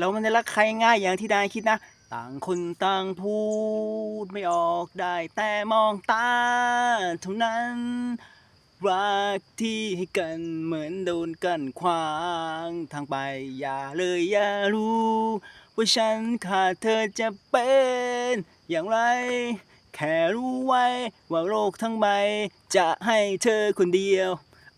เราไม่ได้รักใครง่ายอย่างที่นายคิดนะ ต่างคนต่างพูดไม่ออกได้ แต่มองตาเท่านั้น รักที่ให้กันเหมือนโดนกันขวางทางไป อย่าเลยอย่ารู้ ว่าฉันขาดเธอจะเป็นอย่างไรแค่รู้ไว้ว่าโลกทั้งใบจะให้เธอคนเดียว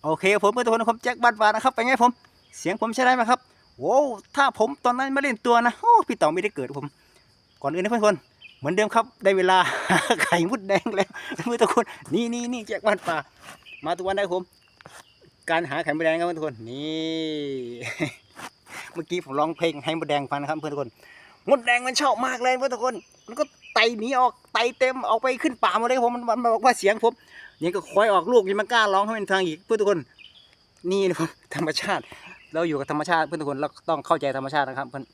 โอเคผมเพื่อนทุกคนนะครับแจ็คบัตวานะครับ เป็นไงผม เสียงผมใช้ได้ไหมครับ โว้ถ้าผมตอนนั้นไม่เล่นตัวนะโอ้พี่ต่อไม่ได้เกิดผม ก่อนอื่นนะเพื่อนทุกคนเหมือนเดิมครับ ได้เวลา ไข่มุดแดงแล้วเพื่อนทุกคนนี่นี่นี่แจ็คบัตป่า มาทุกวันได้ผม การหาไข่มดแดงครับเพื่อนทุกคนนี่เมื่อกี้ผมร้องเพลงให้มดแดงฟังนะครับเพื่อนทุกคนมดแดงมันชอบมากเลยเพื่อนทุกคนมันก็ไต่หนีออกไต่เต็มออกไปขึ้นป่ามดเลยผมมันมันบอกว่าเสียงผมยังก็คอยออกลูกยังมันกล้าร้องให้มันฟังอีกเพื่อนทุกคน นี่นะครับธรรมชาติ เราอยู่กับธรรมชาติเพื่อนทุกคนเราต้องเข้าใจธรรมชาตินะครับเพื่อน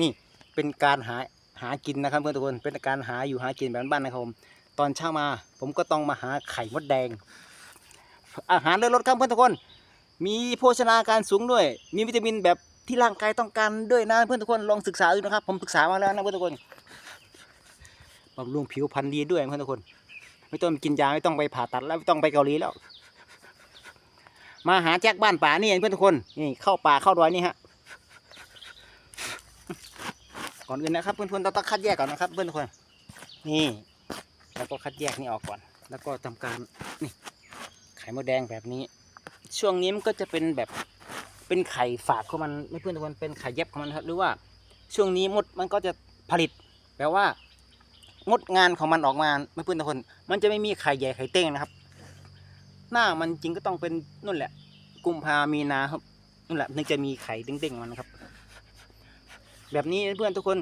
นี่เป็นการหาหากินนะครับเพื่อนทุกคนเป็นการหาอยู่หากินแบบบ้านนะครับผมตอนเช้ามา ผมก็ต้องมาหาไข่มดแดง อาหารเลือดรสครับเพื่อนทุกคน มีโภชนาการสูงด้วย มีวิตามินแบบที่ร่างกายต้องการด้วยนะเพื่อนทุกคนลองศึกษาดูนะครับ ผมศึกษามาแล้วนะเพื่อนทุกคนบำรุงผิวพรรณดีด้วยเพื่อนทุกคน ไม่ต้องกินยาไม่ต้องไปผ่าตัดแล้วไม่ต้องไปเกาหลีแล้ว มาหาแจ็คบ้านป่านี่เองเพื่อนทุกคนนี่เข้าป่าเข้าดอยนี่ฮะก่อนอื่นนะครับเพื่อนๆเราต้องคัดแยกก่อนนะครับ เพื่อนทุกคนนี่แล้วก็คัดแยกนี่ออกก่อน แล้วก็ทำการนี่ไข่มดแดงแบบนี้ ช่วงนี้มันก็จะเป็นแบบเป็นไข่ฝาดของมันไม่เพื่อนทุกคนเป็นไข่เย็บของมันครับหรือว่าช่วงนี้มดมันก็จะผลิตแปลว่างดงานของมันออกมาไม่เพื่อนทุกคน มันจะไม่มีไข่ใหญ่ไข่เต้งนะครับ หน้ามันจริงก็ต้องเป็นนู่นแหละ กุมภามีนาครับนั่นแหละถึงจะมีไข่เด้งๆมันนะครับ แบบนี้เพื่อนทุกคน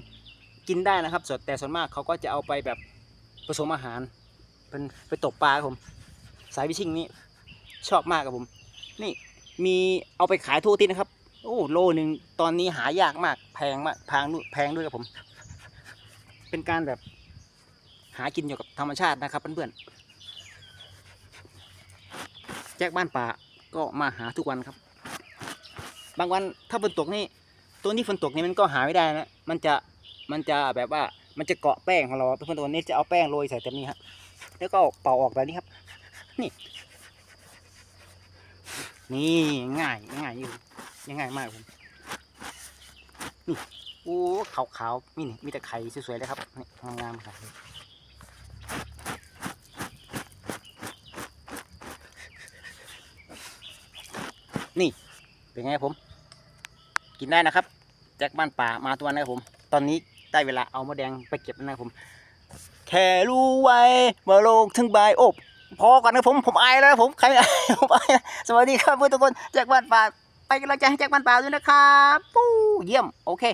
กินได้นะครับส่วนแต่ส่วนมากเขาก็จะเอาไปแบบผสมอาหาร เป็นไปตกปลาครับผม สายวิชิงนี้ชอบมากครับผม นี่มีเอาไปขายทั่วที่นะครับ โอ้โลหนึ่งตอนนี้หายากมากแพงมากแพงด้วยแพงด้วยครับผม เป็นการแบบหากินอยู่กับธรรมชาตินะครับเพื่อนๆ จ็คบ้านป่าก็มาหาทุกวันครับ บางวันถ้าฝนตกนี่ตัวนี้ฝนตกนี่มันก็หาไม่ได้นะมันจะมันจะแบบว่ามันจะเกาะแป้งของเราเพื่อนตัวนี้จะเอาแป้งโรยใส่เต็มนี้ครับแล้วก็เป่าออกแบบนี้ครับ นี่ นี่ง่ายง่ายอยู่ง่ายมากผมนี่โอ้ขาวๆนี่นี่มีแต่ไข่สวยๆเลยครับงามๆครับ นี่ เป็นไงผม กินได้นะครับ แจ็คบ้านป่ามาตัวนะครับผม ตอนนี้ได้เวลาเอามะแดงไปเก็บแล้วนะครับผม แค่รู้ไว้มาลงถึงใบอบ พอก่อนนะผมผมอายแล้วนะผมใครไม่อายผมอายสวัสดีครับเพื่อนทุกคนแจ็คบ้านป่าไปกันเราจให้แจ็คบ้านป่าด้วยนะครับปู้เยี่ยมโอเค